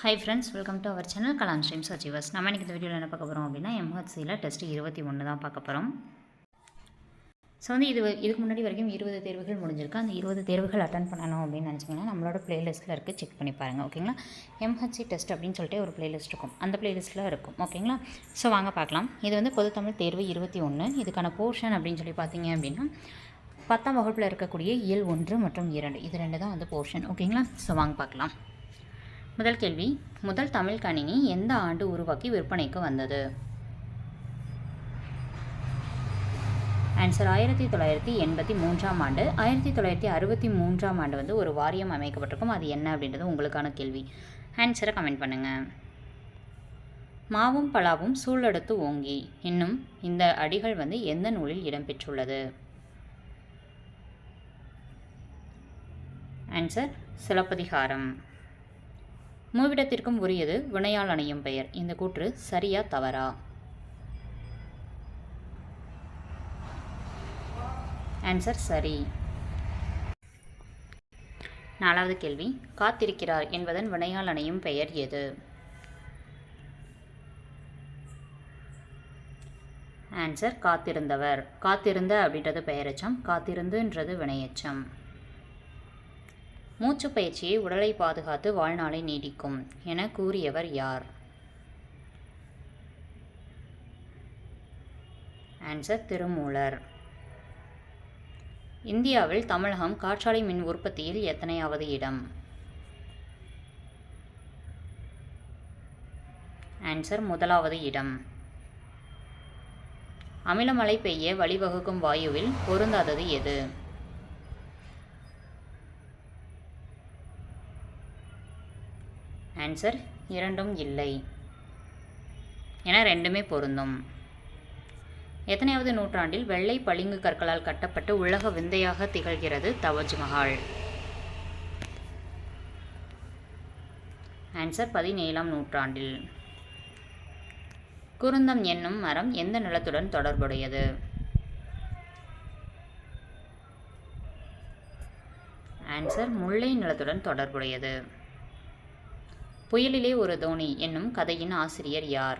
Hi friends welcome to our channel Kalam streams achievers நம்ம இன்றைக்கி இந்த வீடியோவில் என்ன பார்க்க போகிறோம் அப்படின்னா எம்ஹெச்சியில் டெஸ்ட் இருபத்தி ஒன்று தான் பார்க்க போகிறோம் ஸோ வந்து இது இதுக்கு முன்னாடி வரைக்கும் இருபது தேர்வுகள் முடிஞ்சிருக்கு. அந்த இருபது தேர்வுகள் அட்டன் பண்ணணும் அப்படின்னு நினச்சிங்கன்னா நம்மளோட ப்ளேலிஸ்ட்டில் இருக்குது செக் பண்ணி பாருங்கள் ஓகேங்களா எம்ஹெச்சி டெஸ்ட் அப்படின்னு சொல்லிட்டு ஒரு ப்ளேலிஸ்ட் இருக்கும். அந்த ப்ளேலிஸ்ட்டில் இருக்கும் ஓகேங்களா ஸோ வாங்க பார்க்கலாம். இது வந்து பொதுத்தமிழ் தேர்வு இருபத்தி ஒன்று இதுக்கான போர்ஷன் அப்படின்னு சொல்லி பார்த்தீங்க அப்படின்னா பத்தாம் வகுப்பில் இருக்கக்கூடிய இயல் ஒன்று மற்றும் இரண்டு. இது ரெண்டு தான் வந்து போர்ஷன் ஓகேங்களா ஸோ வாங்க பார்க்கலாம். முதல் கேள்வி முதல் தமிழ் கணினி எந்த ஆண்டு உருவாக்கி விற்பனைக்கு வந்தது? ஆன்சர் ஆயிரத்தி தொள்ளாயிரத்தி எண்பத்தி மூன்றாம் ஆண்டு. ஆயிரத்தி தொள்ளாயிரத்தி அறுபத்தி மூன்றாம் ஆண்டு வந்து ஒரு வாரியம் அமைக்கப்பட்டிருக்கும். அது என்ன அப்படின்றது உங்களுக்கான கேள்வி. ஆன்சரை கமெண்ட் பண்ணுங்கள் மாவும் பலாவும் சூழடுத்து ஓங்கி. இன்னும் இந்த அடிகள் வந்து எந்த நூலில் இடம்பெற்றுள்ளது? ஆன்சர் சிலப்பதிகாரம். மூவிடத்திற்கும் உரியது வினையால் அணையும் பெயர். இந்த கூற்று சரியா தவறா? ஆன்சர் சரி. நாலாவது கேள்வி. காத்திருக்கிறார் என்பதன் வினையால் அணையும் பெயர் எது? ஆன்சர் காத்திருந்தவர். காத்திருந்த அப்படின்றது பெயரெச்சம். காத்திருந்துன்றது வினையச்சம். மூச்சு பயிற்சியை உடலை பாதுகாத்து வாழ்நாளை நீடிக்கும் என கூறியவர் யார்? ஆன்சர் திருமூலர். இந்தியாவில் தமிழகம் காற்றாலை மின் உற்பத்தியில் எத்தனையாவது இடம்? ஆன்சர் முதலாவது இடம். அமிலமழை பெய்ய வழிவகுக்கும் வாயுவில் பொருந்தாதது எது? ஆன்சர் இரண்டும் இல்லை. என ரெண்டுமே பொருந்தும். எத்தனையாவது நூற்றாண்டில் வெள்ளை பளிங்கு கற்களால் கட்டப்பட்டு உலக விந்தையாக திகழ்கிறது தவஜ்மஹால் ஆன்சர் பதினேழாம் நூற்றாண்டில். குருந்தம் என்னும் மரம் எந்த நிலத்துடன் தொடர்புடையது? ஆன்சர் முல்லை நிலத்துடன் தொடர்புடையது. புயலிலே ஒரு தோணி என்னும் கதையின் ஆசிரியர் யார்?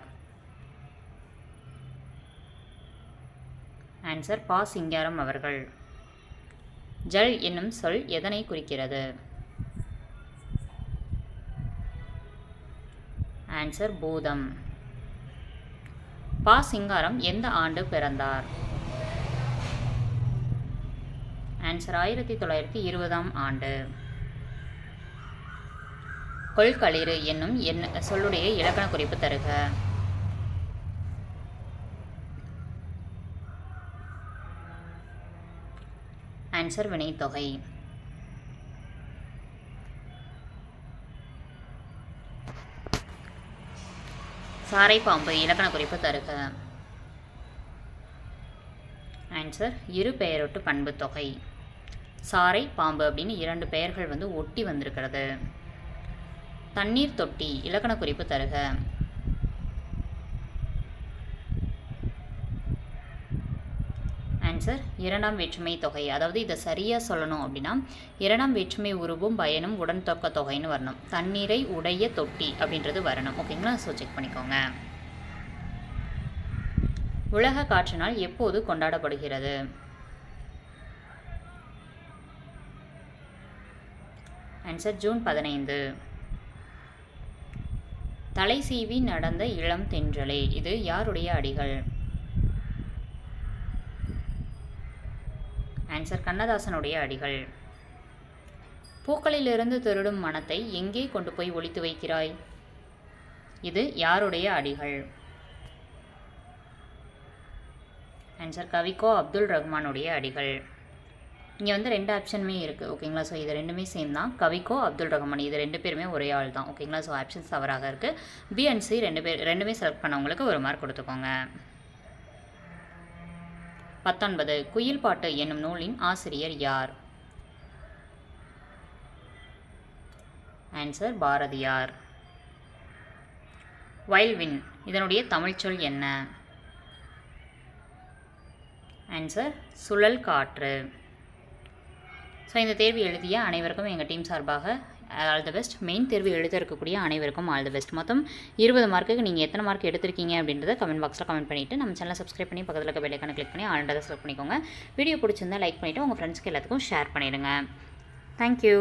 ஆன்சர் பா சிங்காரம் அவர்கள். ஜல் என்னும் சொல் எதனை குறிக்கிறது? ஆன்சர் பூதம். பா சிங்காரம் எந்த ஆண்டு பிறந்தார்? ஆன்சர் ஆயிரத்தி தொள்ளாயிரத்தி இருபதாம் ஆண்டு. கொள்களிறு என்னும் என் சொல்லுடைய இலக்கண குறிப்பு தருக. ஆன்சர் வினைத்தொகை சாரை பாம்பு இலக்கண குறிப்பு தருக. ஆன்சர் இரு பெயரொட்டு பண்பு தொகை. சாரை பாம்பு அப்படின்னு இரண்டு பெயர்கள் வந்து ஒட்டி வந்திருக்கிறது. தண்ணீர் தொட்டி இலக்கண குறிப்பு தருக. ஆன்சர் இரண்டாம் வேற்றுமை தொகை. அதாவது இதை சரியாக சொல்லணும் அப்படின்னா இரண்டாம் வேற்றுமை உருவும் பயனும் உடன் தொக்க தொகைன்னு வரணும். தண்ணீரை உடைய தொட்டி அப்படின்றது வரணும். ஓகேங்களா ஸோ செக் பண்ணிக்கோங்க. உலக காற்று நாள் எப்போது கொண்டாடப்படுகிறது? ஆன்சர் ஜூன் பதினைந்து. தலை சீவி நடந்த இளம் தென்றலே. இது யாருடைய அடிகள்? ஆன்சர் கண்ணதாசனுடைய அடிகள். பூக்களிலிருந்து திருடும் மனத்தை எங்கே கொண்டு போய் ஒழித்து வைக்கிறாய்? இது யாருடைய அடிகள்? ஆன்சர் கவிக்கோ அப்துல் ரஹ்மானுடைய அடிகள். இங்கே வந்து ரெண்டு ஆப்ஷனுமே இருக்குது ஓகேங்களா ஸோ இது ரெண்டுமே சேம் தான். கவிக்கோ அப்துல் ரஹ்மான் இது ரெண்டு பேருமே ஒரே ஆள் தான் ஓகேங்களா ஸோ ஆப்ஷன்ஸ் தவறாக இருக்குது பி அண்ட் சி ரெண்டு பேர் ரெண்டுமே செலக்ட் பண்ணவங்களுக்கு ஒரு மார்க் கொடுத்துக்கோங்க. பத்தொன்பது குயில் பாட்டு என்னும் நூலின் ஆசிரியர் யார்? ஆன்சர் பாரதியார். வயல்வின் இதனுடைய தமிழ்ச்சொல் என்ன? ஆன்சர் சுழல் காற்று. ஸோ இந்த தேர்வு எழுதிய அனைவருக்கும் எங்கள் டீம் சார்பாக ஆல் த பெஸ்ட் மெயின் தேர்வு எழுத இருக்கக்கூடிய அனைவருக்கும் ஆல் த பெஸ்ட் மொத்தம் இருபது மார்க்குக்கு நீங்கள் எத்தனை மார்க் எடுத்திருக்கீங்க அப்படின்றத கமெண்ட் பாக்ஸில் கமெண்ட் பண்ணிவிட்டு நம்ம சேனலை சப்ஸ்கிரைப் பண்ணி பக்கத்தில் இருக்க பெல்லைக்கான கிளிக் பண்ணி ஆல்ரெடி செலக்ட் பண்ணிக்கோங்க. வீடியோ பிடிச்சிருந்தா லைக் பண்ணிவிட்டு உங்கள் ஃப்ரெண்ட்ஸ்க்கு எல்லாத்துக்கும் ஷேர் பண்ணிடுங்க. தேங்க்யூ